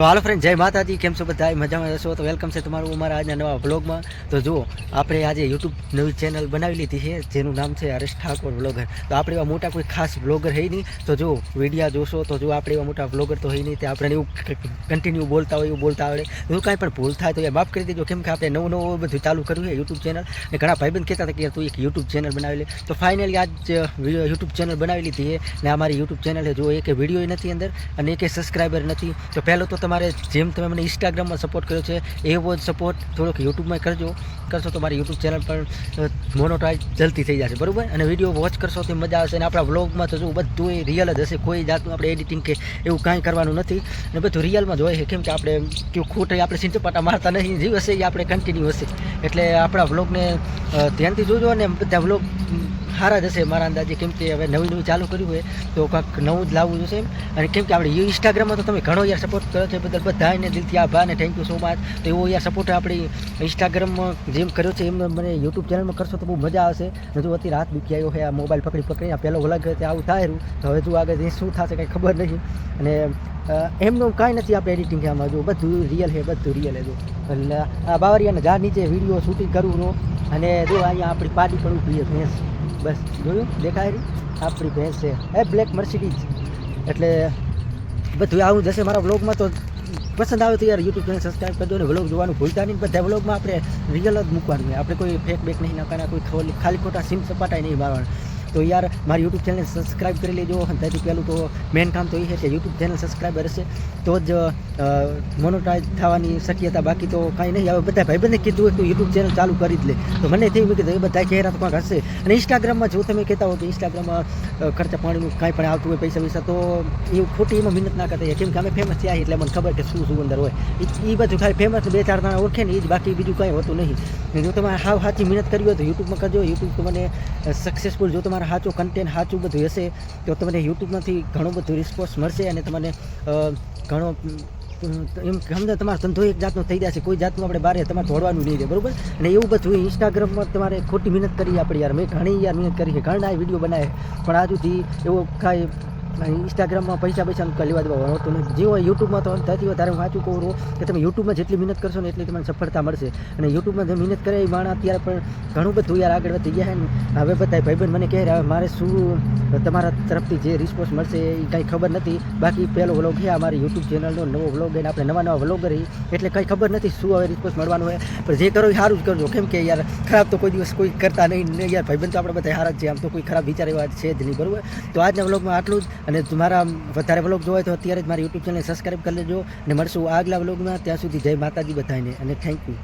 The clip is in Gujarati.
હાલો ફ્રેન્ડ જય માતાજી, કેમ છો બધા મજામાં જશો તો વેલકમ છે તમારું અમારા આજના નવા બ્લોગમાં તો જુઓ, આપણે આજે યુટ્યુબ નવી ચેનલ બનાવી લીધી છે, જેનું નામ છે હરેશ ઠાકોર બ્લોગર તો આપણે એવા મોટા કોઈ ખાસ બ્લોગર હઈ નહીં. તો જો વિડીયા જોશો તો જો આપણે એવા મોટા બ્લોગર તો હઈ નહીં. તે આપણે એવું કન્ટિન્યુ બોલતા હોય, એવું બોલતા આવડે. જો કાંઈ પણ ભૂલ થાય તો એ માફ કરી દેજો. કેમ કે આપણે નવું નવું બધું ચાલુ કર્યું છે યુટ્યુબ ચેનલ અને ઘણા ભાઈબંધ કહેતા હતા કે તું એક યુટ્યુબ ચેનલ બનાવી લે. તો ફાઇનલી આજ યુટ્યુબ ચેનલ બનાવી લીધી છે. ને અમારી યુટ્યુબ ચેનલ જો એક વીડિયો નથી અંદર અને એક સબસ્ક્રાઈબર નથી. તો પહેલો તો તમારે જેમ તમે મને ઇન્સ્ટાગ્રામમાં સપોર્ટ કર્યો છે, એવો જ સપોર્ટ થોડોક યુટ્યુબમાં કરજો. કરશો તો મારી યુટ્યુબ ચેનલ પર મોનોટાઈઝ જલ્દી થઈ જશે, બરાબર? અને વીડિયો વોચ કરશો તો મજા આવશે. અને આપણા વ્લોગમાં તો જો બધું રિયલ જ હશે. કોઈ જાતનું આપણે એડિટિંગ કે એવું કાંઈ કરવાનું નથી. અને બધું રિયલમાં જ હોય છે. કેમ કે આપણે કેવું ખોટ આપણે સિંચપાટા મારતા નહીં. જે હશે એ આપણે કન્ટિન્યુ હશે. એટલે આપણા વ્લોગને ધ્યાનથી જોજો અને બધા વ્લોગ સારા જ હશે મારા અંદાજે. કેમ કે હવે નવી નવી ચાલુ કર્યું હોય તો કાંક નવું જ લાવવું જોશે અને કેમ કે આપણે ઇન્સ્ટાગ્રામમાં તો તમે ઘણો યાર સપોર્ટ કરો છો બદલ બધાને દિલથી આભાર અને થેન્ક યુ સો મચ તો એવો યાર સપોર્ટ આપણી ઇન્સ્ટાગ્રામમાં જેમ કર્યો છે એમ મને યુટ્યુબ ચેનલમાં કરશો તો બહુ મજા આવશે. હજુ અતિ હાથ દુખી આવ્યો છે આ મોબાઈલ પકડી પકડી. આ પહેલો વલગ તે આવું થાય તો હવે જો આગળ શું થશે કંઈ ખબર નહીં. અને એમનું કાંઈ નથી આપણે એડિટિંગ આમાં જો. બધું રિયલ છે, બધું રિયલ છે જો. એટલે આ બાવરિયાને જા નીચે વીડિયો શૂટિંગ કરવું નો અને જો અહીંયા આપણી પાડી પણ ઊભી છે, ભેંસ. બસ જોયું? દેખાય રહી આપણી ભેંસ છે. એ બ્લેક મર્સિડીઝ એટલે બધું આવું જશે મારા વ્લોગમાં તો પસંદ આવે તો યાર યુટ્યુબ ચેનલ સબસ્ક્રાઈબ કરજો અને વ્લોગ જોવાનું ભૂલતા નહીં. બધા વ્લોગમાં આપણે રિયલ જ મૂકવાનું આપણે કોઈ ફેક બેક નહીં નાખવાના, કોઈ ખાલી ખોટા સીમ સપાટાય નહીં મારવાના. તો યાર, મારી યુટ્યુબ ચેનલ સબસ્ક્રાઈબ કરી લેજો. ત્યાંથી પહેલું તો મેન કામ તો એ છે કે યુટ્યુબ ચેનલ સબસ્ક્રાઈબર હશે. તો જ મોનોટાઈઝ થવાની શક્યતા બાકી તો કાંઈ નહીં. હવે બધા ભાઈબંધે કીધું હોય તો યુટ્યુબ ચેનલ ચાલુ કરી જ લે. તો મને થયું કે કીધું એ બધા ચહેરા તો કાંઈક હશે. અને ઇન્સ્ટાગ્રામમાં જો તમે કહેતા હો કે ઇન્સ્ટાગ્રામમાં ખર્ચા પાણીનું કાંઈ પણ આવતું હોય, પૈસા પૈસા તો એ ખોટી એમાં મહેનત ના કરતા. કેમ કે અમે ફેમસ થયા એટલે મને ખબર કે શું શું અંદર હોય. એ બધું ખાલી ફેમસ બે ચાર દાણા ઓળખે ને એ જ બાકી બીજું કાંઈ હોતું નહીં. જો તમે હાવ સાચી મહેનત કરી હોય તો યુટ્યુબમાં કરજો. યુટ્યુબ તમને સક્સેસફુલ જો તમારે સાચું કન્ટેન્ટ સાચું બધું હશે, તો તમને યુટ્યુબમાંથી ઘણું બધું રિસ્પોન્સ મળશે અને તમને ઘણો એમ સમજો તમારો ધંધો એક જાતનો થઈ જશે કોઈ જાતનું આપણે બારે તમારે દોડવાનું નહીં રહે, બરોબર? અને એવું બધું ઇન્સ્ટાગ્રામમાં તમારે ખોટી મહેનત કરી આપણે યાર. મેં ઘણી યાર મહેનત કરી છે, ઘણા વીડિયો બનાવે પણ આ સુધી એવો કાંઈ ઇન્સ્ટાગ્રામમાં પૈસા પૈસાનું કરી લેવા દેવા હોતું જે હોય યુટ્યુબમાં તો થતી હોય તારે હું વાંચું કહું કે તમે યુટ્યુબમાં જેટલી મહેનત કરશો ને એટલી તમને સફળતા મળશે. અને યુટ્યુબમાં જે મહેનત કરે એ માણસ અત્યારે પણ ઘણું બધું યાર આગળ વધી ગયા ને. હવે બધા ભાઈબંધ મને કહે હવે મારે શું તમારા તરફથી જે રિસ્પોન્સ મળશે એ કાંઈ ખબર નથી. બાકી પહેલો વ્લોગ છે અમારી યુટ્યુબ ચેનલનો નવો વ્લોગ એને આપણે નવા નવા વ્લોગ કરી એટલે કંઈ ખબર નથી શું હવે રિસ્પોન્સ મળવાનું હોય. પણ જે કરો એ સારું જ કરજો. કેમ કે યાર ખરાબ તો કોઈ દિવસ કોઈ કરતા નહીં યાર ભાઈબંધ તો આપણે બધા સારા જ છે. આમ તો કોઈ ખરાબ વિચાર એવા છે જ નહીં, બરાબર? તો આજના વ્લોગમાં આટલું જ. અને તમારા વધારે વ્લોગ જોવા તો અત્યારે જ મારી યુટ્યુબ ચેનલ સબસ્ક્રાઈબ કરી લેજો. અને મળશું આગલા વ્લોગમાં ત્યાં સુધી જય માતાજી બધાને. અને થેન્ક યુ